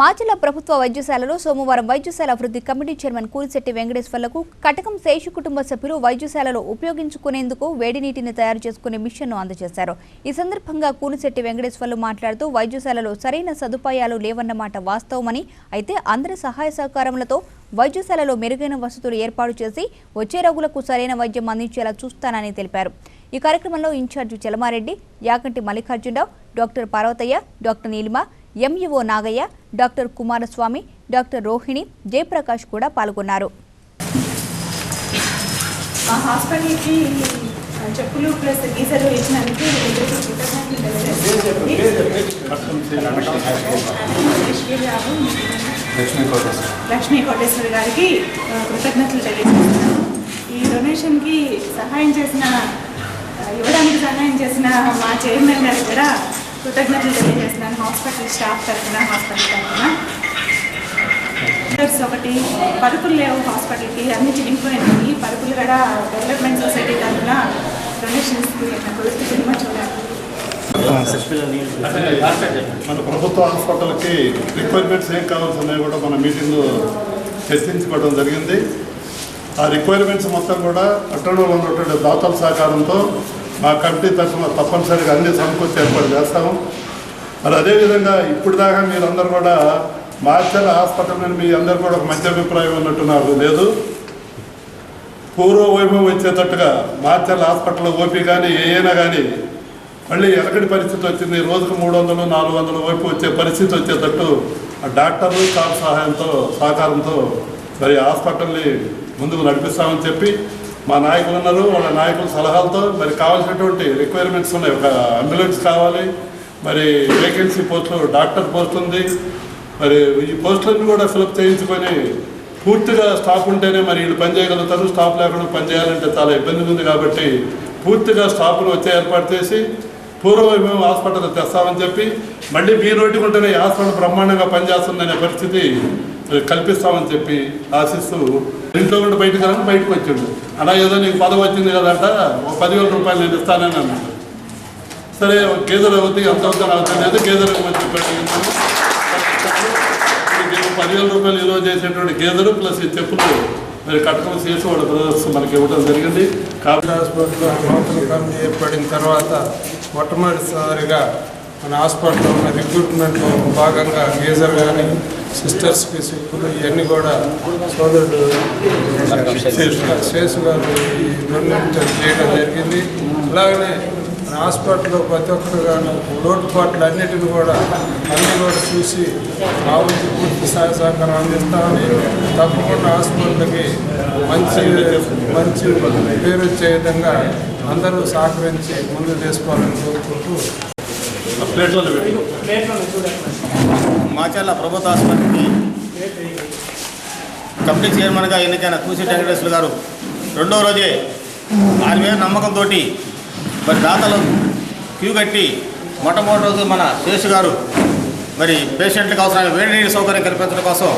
మాచల ప్రభుత్వ వైద్యశాలలో సోమవారం వైద్యశాల అభివృద్ధి కమిటీ చైర్మన్ కూలిశెట్టి వెంకటేశ్వర్లకు కటకం శేషు కుటుంబ సభ్యులు వైద్యశాలలో ఉపయోగించుకునేందుకు వేడి నీటిని తయారు చేసుకునే మిషన్ను అందజేశారు. ఈ సందర్భంగా కూలిశెట్టి వెంకటేశ్వర్లు మాట్లాడుతూ వైద్యశాలలో సరైన సదుపాయాలు లేవన్నమాట వాస్తవమని అయితే అందరి సహాయ సహకారములతో వైద్యశాలలో మెరుగైన వసతులు ఏర్పాటు చేసి వచ్చే రోగులకు సరైన వైద్యం అందించేలా చూస్తానని తెలిపారు. ఈ కార్యక్రమంలో incharge Chalamareddy Yakanti Mallikarjunarao doctor Parvathaiah doctor Neelima MEO Nagaiah doctor Kumaraswamy doctor Rohini Jayaprakash కూడా పాల్గొన్నారు. మా హాస్పిటల్కి చెప్పులు ప్లస్ గీజర్ ఇచ్చినందుకు లక్ష్మీ కోటేశ్వరి గారికి కృతజ్ఞతలు తెలియజేస్తున్నాను. ఈ డొనేషన్కి సహాయం చేసిన ఇవ్వడానికి సహాయం చేసిన మా చైర్మన్ గారు కూడా కృతజ్ఞతలు తెలియజేస్తున్నాను హాస్పిటల్ స్టాఫ్ తరఫున హాస్పిటల్ తరఫున డాక్టర్స్ ఒకటి పరుపులు లేవు హాస్పిటల్కి అన్ని చిరిగిపోయినాయి పరుపులు కూడా డెవలప్మెంట్ సొసైటీ తరఫున డొనేషన్స్కి సినిమా చూడాలి మన ప్రభుత్వ హాస్పిటల్కి రిక్వైర్మెంట్స్ ఏం కావాల్సి కూడా మన మీటింగ్లో చర్చించుకోవడం జరిగింది ఆ రిక్వైర్మెంట్స్ మొత్తం కూడా పట్టణంలో ఉన్నటువంటి దాతల సహకారంతో మా కమిటీ తరఫున తప్పనిసరిగా అన్ని సమకూర్చి ఏర్పాటు చేస్తాము. మరి అదేవిధంగా ఇప్పుడు దాకా మీరందరూ కూడా మార్చల హాస్పిటల్ మీద మీ అందరు కూడా ఒక మంచి అభిప్రాయం ఉన్నట్టు నాకు లేదు. పూర్వ వైభవం వచ్చేటట్టుగా మార్చల్ హాస్పిటల్ ఓపీ కానీ ఏయైనా కానీ మళ్ళీ ఎనకటి పరిస్థితి వచ్చింది. రోజుకు మూడు వందలు నాలుగు వందలు వైపు వచ్చే పరిస్థితి వచ్చేటట్టు ఆ డాక్టర్లు స్టాఫ్ సహాయంతో సహకారంతో మరి హాస్పిటల్ని ముందుకు నడిపిస్తామని చెప్పి మా నాయకులు ఉన్నారు వాళ్ళ నాయకుల సలహాలతో మరి కావాల్సినటువంటి రిక్వైర్మెంట్స్ ఉన్నాయి. ఒక అంబులెన్స్ కావాలి మరి వేకెన్సీ పోస్టులు డాక్టర్ పోస్ట్ ఉంది. మరి ఈ పోస్టులను కూడా ఫిలప్ చేయించుకొని పూర్తిగా స్టాఫ్ ఉంటేనే మరి వీళ్ళు పనిచేయగలుగుతారు స్టాఫ్ లేకుండా పని చేయాలంటే చాలా ఇబ్బందిగా ఉంది కాబట్టి పూర్తిగా స్టాఫ్ను వచ్చే ఏర్పాటు చేసి పూర్వం మేము హాస్పిటల్ తెస్తామని చెప్పి మళ్ళీ మీ రోడ్డుకు ఉంటేనే ఈ హాస్పిటల్ బ్రహ్మాండంగా పనిచేస్తుందనే పరిస్థితి కల్పిస్తామని చెప్పి ఆశిస్తూ ఇంట్లో నుండి బయటకు రాని బయటకు వచ్చిండు. అలా ఏదో నీకు పదవి వచ్చింది కదంట ఒక పదివేల రూపాయలు నేను ఇస్తానని అన్నాడు. సరే గేదెలు అవుతుంది అంత అవుతాను అవుతాను లేదు గేదెలకు వచ్చి పదివేల రూపాయలు నిలువ చేసేటువంటి గేదెలు ప్లస్ ఈ చెప్పులు మరి కట్టడం చేసి వాళ్ళ బ్రదర్స్ మనకి ఇవ్వడం జరిగింది. కాబట్టి హాస్పిటల్ నూతన కమిటీ ఏర్పడిన తర్వాత మొట్టమొదటిసారిగా మన హాస్పిటల్లో ఉన్న రిక్రూట్మెంట్లో భాగంగా గేజర్ కానీ సిస్టర్స్కి సిప్పులు ఇవన్నీ కూడా సోదరుడు శేషు గారు ఈ డొనేట్ చేయడం జరిగింది. అలాగనే మన హాస్పిటల్లో ప్రతి ఒక్కరు గాను లోటుపాట్లు అన్నిటిని కూడా అన్ని కూడా చూసి బాబుకి పూర్తి సహాయ సహకారం అందిస్తామని తప్పకుండా హాస్పిటల్కి మంచి మంచి పేరు వచ్చే విధంగా అందరూ సహకరించి ముందు తీసుకోవాలని కోరుకుంటూ మాచర్ల ప్రభుత్వ ఆసుపత్రికి కమిటీ చైర్మన్గా ఎన్నికైన కూసి వెంకటేశ్వర గారు రెండో రోజే ఆయన మీద నమ్మకంతో మరి దాతలు క్యూ కట్టి మొట్టమొదటి రోజు మన శేషు గారు మరి పేషెంట్లకు అవసరమైన వేడి నీటి సౌకర్యం కల్పించడం కోసం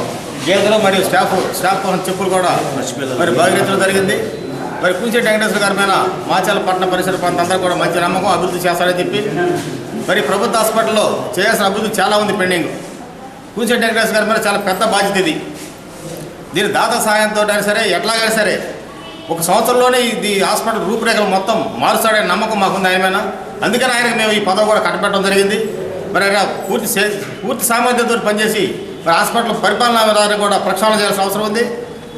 గేదెలు మరియు స్టాఫ్ స్టాఫ్ కోసం చెప్పులు కూడా మరి బహిరించడం జరిగింది. మరి కూసి వెంకటేశ్వర గారి మీద మాచర్ల పట్టణ పరిసర ప్రాంతం అందరూ కూడా మంచి నమ్మకం అభివృద్ధి చేస్తారని చెప్పి మరి ప్రభుత్వ హాస్పిటల్లో చేయాల్సిన అభివృద్ధి చాలా ఉంది పెండింగ్. కూంచెట్టి వెంకటేశ్వర గారి మీద చాలా పెద్ద బాధ్యత ఇది. దీని దాత సహాయంతో అయినా సరే ఎట్లాగైనా సరే ఒక సంవత్సరంలోనే ఇది హాస్పిటల్ రూపురేఖలు మొత్తం మారుస్తాడనే నమ్మకం మాకుంది ఆయన మీద. అందుకని ఆయనకు మేము ఈ పదవి కూడా కట్టబెట్టడం జరిగింది. మరి ఆయన పూర్తి పూర్తి సామర్థ్యంతో పనిచేసి మరి హాస్పిటల్ పరిపాలన విధానం కూడా ప్రక్షాళన చేయాల్సిన అవసరం ఉంది.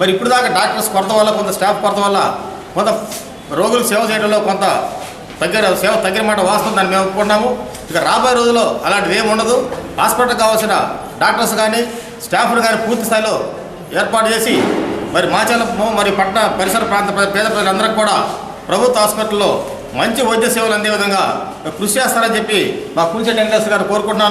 మరి ఇప్పుడు దాకా డాక్టర్స్ కొరత వల్ల కొంత స్టాఫ్ కొరత వల్ల కొంత రోగులు సేవ చేయడంలో కొంత తగ్గిన సేవ తగ్గిన మాట వాస్తుందని మేము ఒప్పుకున్నాము ఇక రాబోయే రోజుల్లో అలాంటివి ఏమి ఉండదు. హాస్పిటల్ కావాల్సిన డాక్టర్స్ కానీ స్టాఫ్లు కానీ పూర్తి స్థాయిలో ఏర్పాటు చేసి మరి మాచలము మరి పట్టణ పరిసర ప్రాంత పేద ప్రజలందరికీ కూడా ప్రభుత్వ హాస్పిటల్లో మంచి వైద్య సేవలు అందే విధంగా కృషి చేస్తారని చెప్పి మా కుంచె వెంకటేశ్వర గారు కోరుకుంటున్నాను.